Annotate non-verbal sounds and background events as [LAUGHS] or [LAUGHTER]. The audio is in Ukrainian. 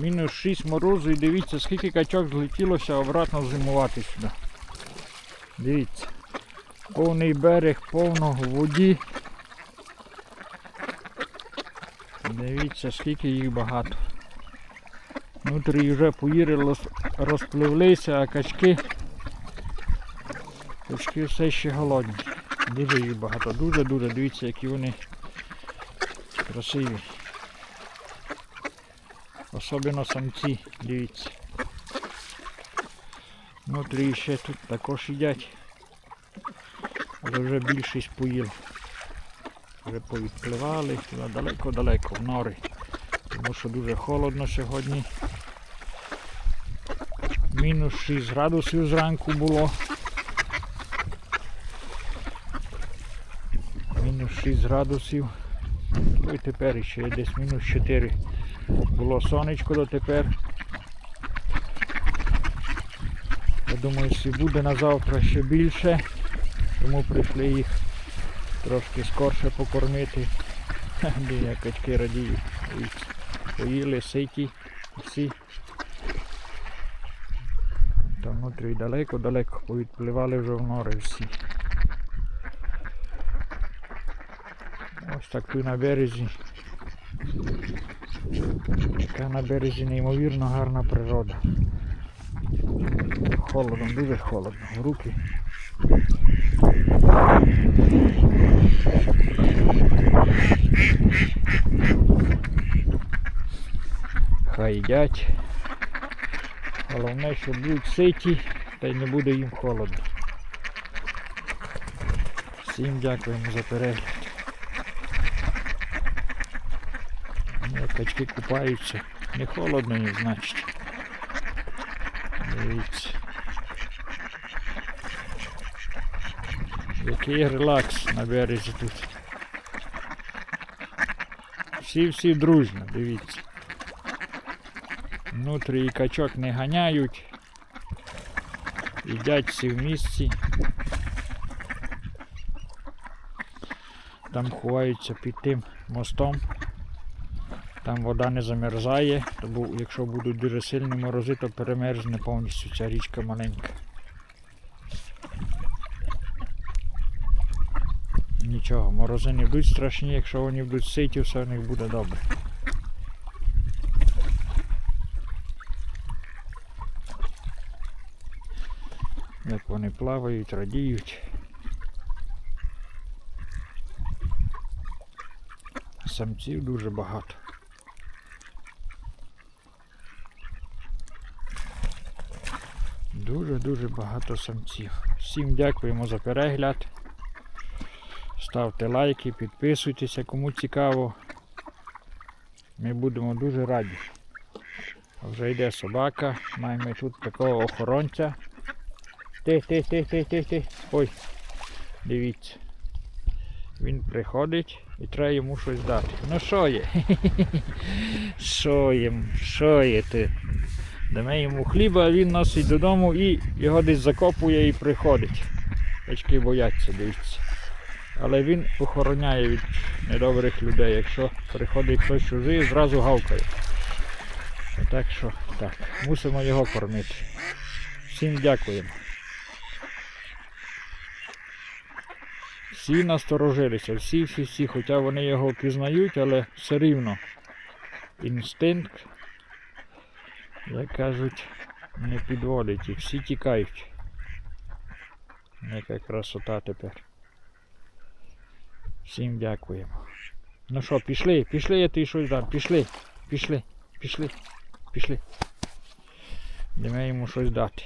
Мінус 6 морозу і дивіться, скільки качок злетілося обратно зимувати сюди. Дивіться. Повний берег, повно в воді. Дивіться, скільки їх багато. Внутрі вже поїри розпливлися, а качки. Качки все ще голодні. Дуже їх багато, дуже-дуже. Дивіться, які вони красиві. Особливо самці, дивіться. Внутрі ще тут також їдять. Але вже більшість поїли. Вже повідпливали далеко-далеко в нори. Тому що дуже холодно сьогодні. Мінус 6 градусів зранку було. Мінус 6 градусів. Ну і тепер ще десь мінус 4. Було сонечко дотепер. Я думаю, що буде на завтра ще більше. Тому прийшли їх трошки скорше покормити. [LAUGHS] Як качки радіють. Поїли, ситі, всі. Там внутрі далеко-далеко повідпливали вже в нори всі. Ось так на березі. Така на березі неймовірно гарна природа. Холодно, дуже холодно. Руки. Хай їдять. Головне, щоб будуть ситі, та й не буде їм холодно. Всім дякуємо за перегляд. Як качки купаються. Не холодно їм, значить. Дивіться. Який релакс на березі тут. Всі-всі дружно, дивіться. Внутрі і качок не ганяють. Їдять всі в місці. Там ховаються під тим мостом. Там вода не замерзає, тому якщо будуть дуже сильні морози, то перемерзне повністю ця річка маленька. Нічого, морози не будуть страшні, якщо вони будуть ситі, все в них буде добре. Як вони плавають, радіють. Самців дуже багато. Дуже-дуже багато самців. Всім дякуємо за перегляд. Ставте лайки, підписуйтеся, кому цікаво. Ми будемо дуже раді. Вже йде собака, маємо тут такого охоронця. Ти, ти, ти, ти, ти, ти. Ой, дивіться. Він приходить і треба йому щось дати. Ну що є? [LAUGHS] Що є? Що є ти? Дамо йому хліба, а він носить додому і його десь закопує і приходить. Качки бояться, дивіться. Але він охороняє від недобрих людей. Якщо приходить хтось чужий, зразу гавкає. Так що так, мусимо його кормити. Всім дякуємо. Всі насторожилися, всі, всі, всі, хоча вони його пізнають, але все рівно. Інстинкт, як кажуть, не підводить їх, всі тікають. Яка красота тепер. Всім дякуємо. Ну що, пішли, пішли, я ти щось дам, пішли, пішли, пішли, пішли. Йдемо йому щось дати.